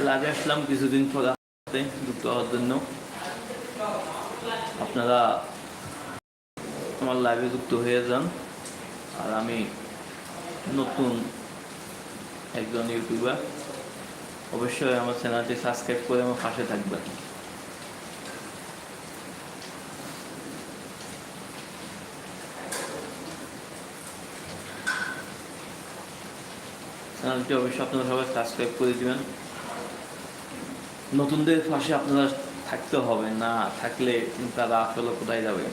লাইভে আসলাম কিছুদিন পর সাথে যুক্ত হওয়ার জন্য। আপনারা আমার লাইভে যুক্ত হয়ে যান। আর আমি নতুন একজন ইউটিউবার অবশ্যই আমার চ্যানেলটি সাবস্ক্রাইব করে আমার পাশে থাকবেন। চ্যানেলটি অবশ্যই আপনারা সবাই সাবস্ক্রাইব করে দিবেন। নতুনদের পাশে আপনারা থাকতে হবে, না থাকলে তারা আসলে কোথায় যাবে?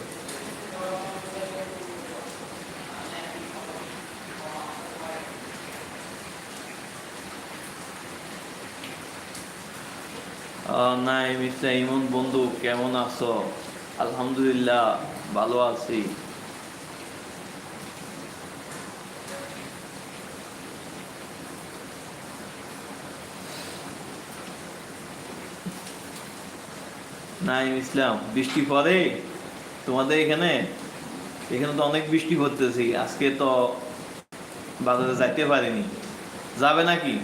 নাই মিস্টার ইমন বন্ধু, কেমন আছো? আলহামদুলিল্লাহ, ভালো আছি। নাইম ইসলাম, বৃষ্টি পড়ে? তোমাদের এখানে? এখানে তো অনেক বৃষ্টি পড়তেছি। আজকে তো বাজারে যাইতে পারিনি। যাবে নাকি?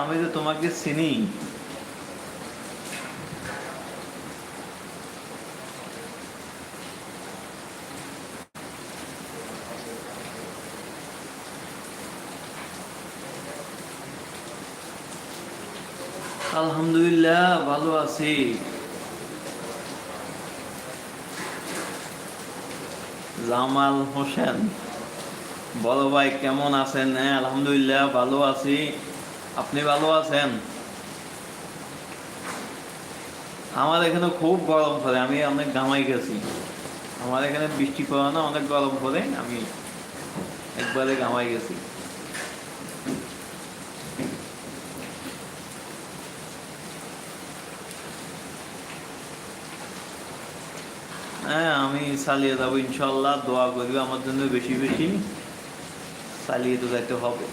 আমি তো তোমাকে চিনি। আলহামদুলিল্লাহ, ভালো আছি। জামাল হোসেন বড় ভাই, কেমন আছেন? হ্যাঁ আলহামদুলিল্লাহ, ভালো আছি। আপনি ভালো আছেন? আমার এখানে খুব গরম পড়ে, আমি অনেক ঘামাই গেছি। আমার এখানে বৃষ্টি পড়ে না, অনেক গরম পড়ে, আমি একবারে ঘামাই গেছি। হ্যাঁ আমি চালিয়ে যাব ইনশাল্লাহ দোয়া করবে আমার জন্য বেশি বেশি চালিয়ে তো যাইতে হবে।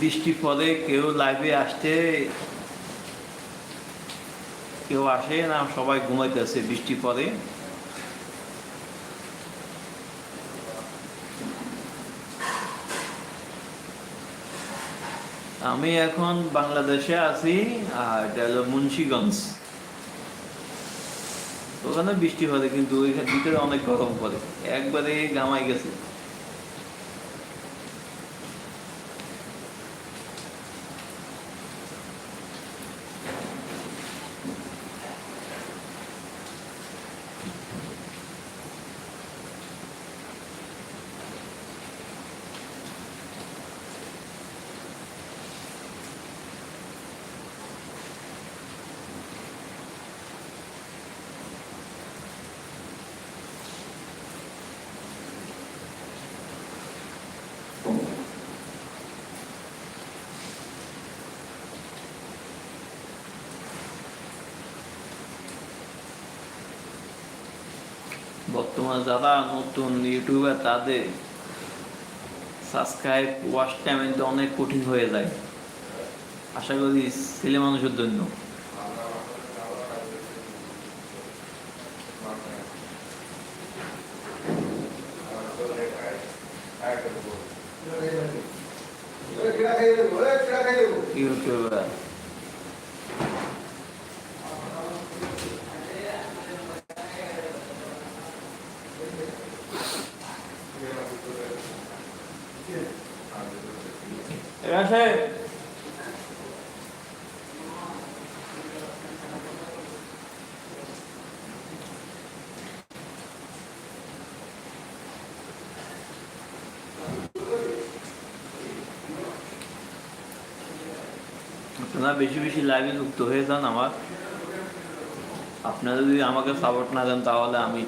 বৃষ্টি পরে কেউ লাইভে আসতে, কেউ আসে না, সবাই ঘুমাইতেছে বৃষ্টি পরে। আমি এখন বাংলাদেশে আছি, আর এটা হলো মুন্সিগঞ্জ। ওখানে বৃষ্টি পড়ে কিন্তু ওইখানে ভিতরে অনেক গরম পড়ে, একবারে গামাই গেছে। বর্তমানে যারা নতুন ইউটিউবে তাদের সাবস্ক্রাইব ওয়াশ টাইম অনেক কঠিন হয়ে যায়। আশা করি ছেলে মানুষের জন্য ইউটিউবার এখানে আপনারা বেশি বেশি লাইভে যুক্ত হয়ে যান আমার। আপনারা যদি আমাকে সাপোর্ট না দেন তাহলে আমি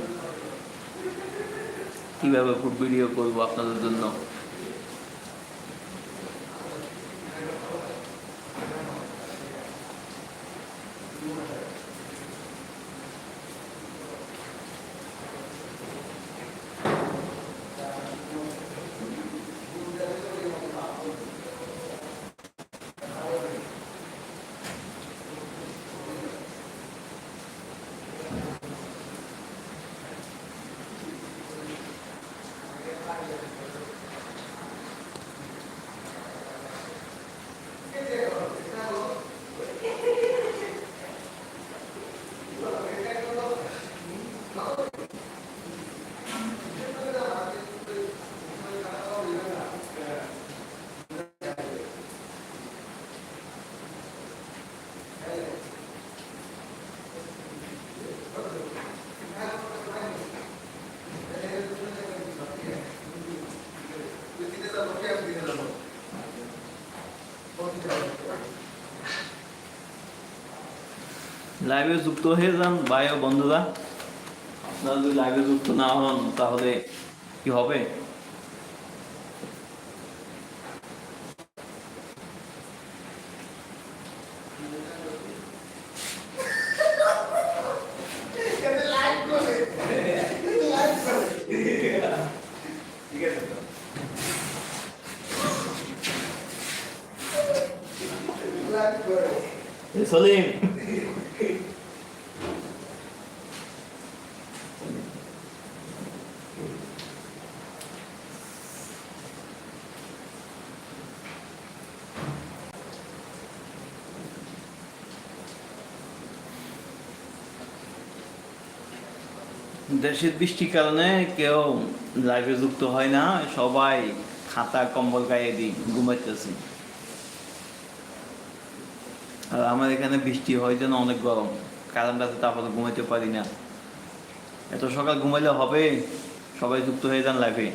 কীভাবে ফুড ভিডিও করব আপনাদের জন্য? লাইভে যুক্ত হয়ে যান ভাই ও বন্ধুরা। আপনারা যদি লাইভে যুক্ত না হন, তাহলে কি হবে? এ দেশের বৃষ্টির কারণে কেউ লাইফে যুক্ত হয় না, সবাই খাতা কম্বল গায়ে দিই ঘুমাইতেছি। আর আমার এখানে বৃষ্টি হয় যেন অনেক গরম কারেন্টটাতে তারপরে ঘুমাইতে পারি না। এত সকাল ঘুমাইলে হবে, সবাই যুক্ত হয়ে যান লাইভে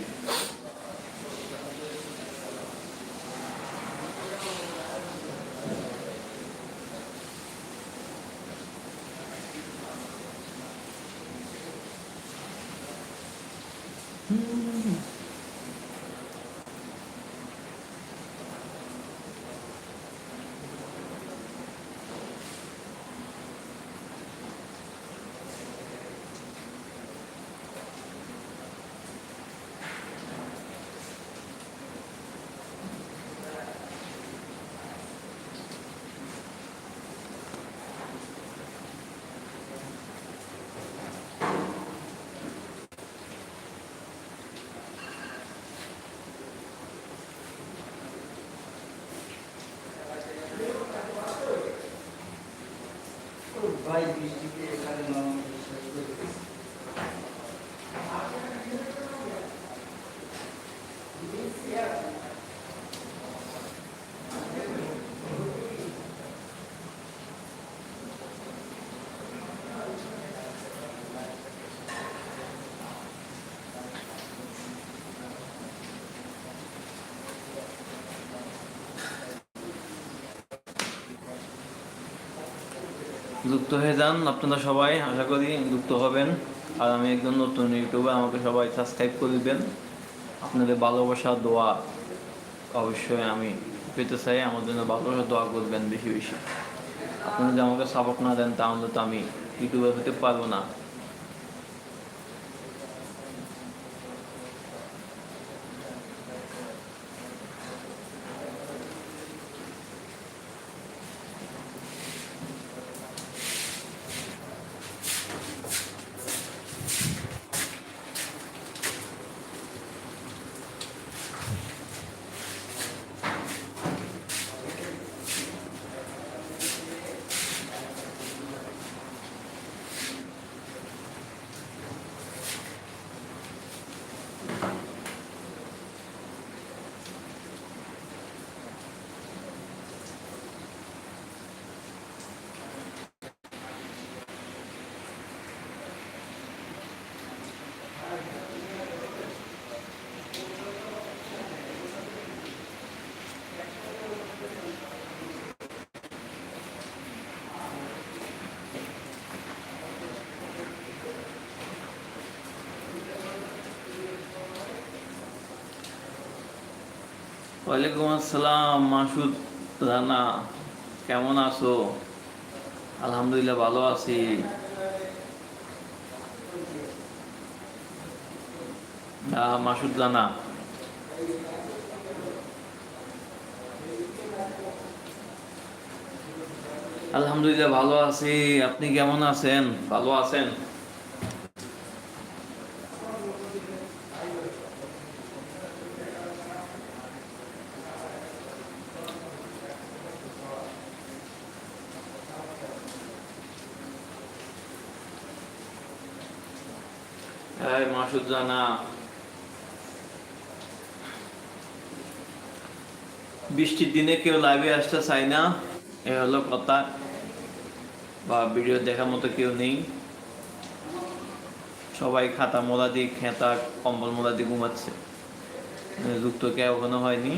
যুক্ত হয়ে যান আপনারা সবাই, আশা করি যুক্ত হবেন। আর আমি একজন নতুন ইউটিউবে আমাকে সবাই সাবস্ক্রাইব করবেন আপনাদের ভালোবাসা, দোয়া অবশ্যই আমি পেতে চাই। আমার জন্য ভালোবাসা, দোয়া করবেন বেশি বেশি। আপনারা যদি আমাকে সাপোর্ট না দেন, তাহলে তো আমি ইউটিউবে হতে পারব না। ওয়ালাইকুম আসসালাম, মাসুদ, রানা, কেমন আছো? আলহামদুলিল্লাহ ভালো আছি। মাসুদ, রানা। আলহামদুলিল্লাহ ভালো আছি। আপনি কেমন আছেন? ভালো আছেন? এই মাসুদ বৃষ্টির দিনে কেউ লাইভে আসতে চায় না, এ হলো কথা। বা ভিডিও দেখার মতো কেউ নেই। সবাই খাতা মোলা দিয়ে, খেতা, কম্বল মোলা দিয়ে ঘুমাচ্ছে। যুক্ত কেউ এখনও হয়নি।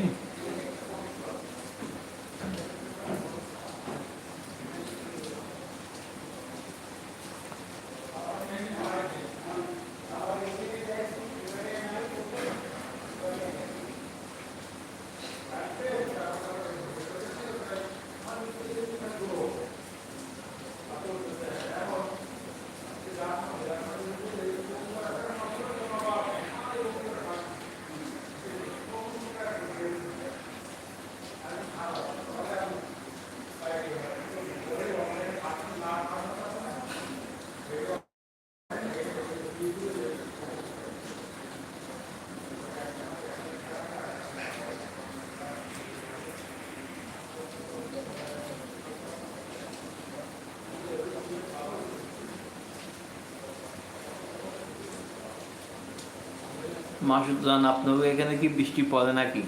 মাসুদ জান আপনাদের এখানে কি বৃষ্টি পড়ে নাকি?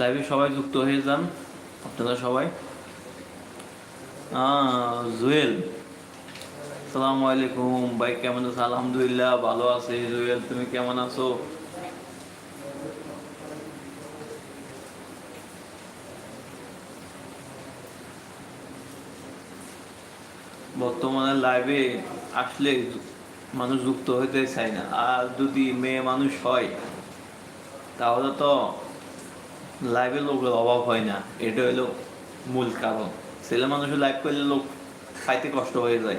লাইভে সবাই যুক্ত হয়ে যান, আপনারা সবাই। জুয়েল সালাম আলাইকুম। ভাই, কেমন আছো? আলহামদুলিল্লাহ, ভালো আছে। জুয়েল, তুমি কেমন আছো? বর্তমানে লাইভে আসলে মানুষ যুক্ত হইতে চায় না। আর যদি মেয়ে মানুষ হয়, তাহলে তো লাইভে লোকের অভাব হয় না। এটা হলো মূল কারণ। ছেলে মানুষের লাইভ করলে লোক খাইতে কষ্ট হয়ে যায়।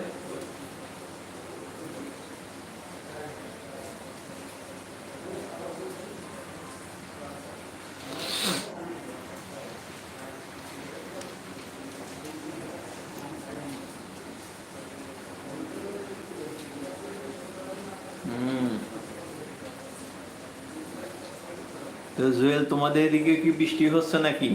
জুয়েল তোমাদের এদিকে কি বৃষ্টি হচ্ছে নাকি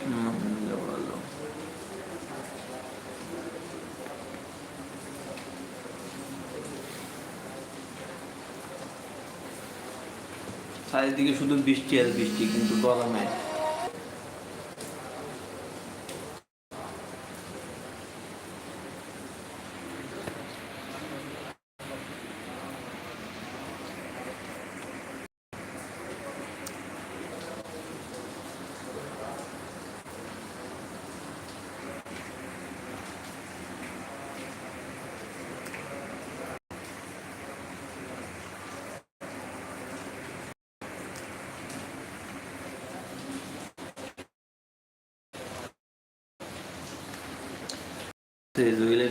হুম, ভালো। চারিদিকে শুধু বৃষ্টি আর বৃষ্টি কিন্তু গরমে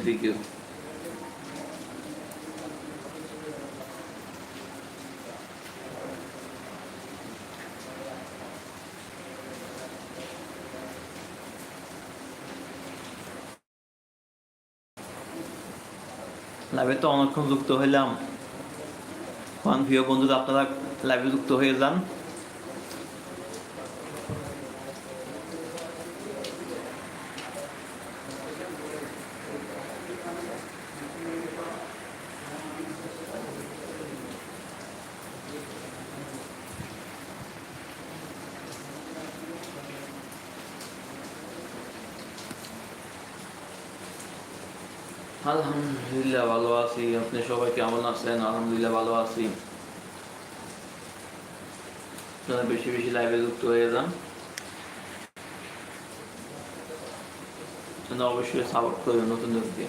দিকেও লাইভে তো অনেকক্ষণ যুক্ত হইলাম। বন্ধুরা আপনারা লাইভে যুক্ত হয়ে যান আলহামদুলিল্লাহ ভালো আছি আপনি সবাই কেমন আছেন আলহামদুলিল্লাহ ভালো আছি আপনারা বেশি বেশি লাইভে যুক্ত হয়ে যান আপনারা অবশ্যই সাপোর্ট করবেন নতুন লোককে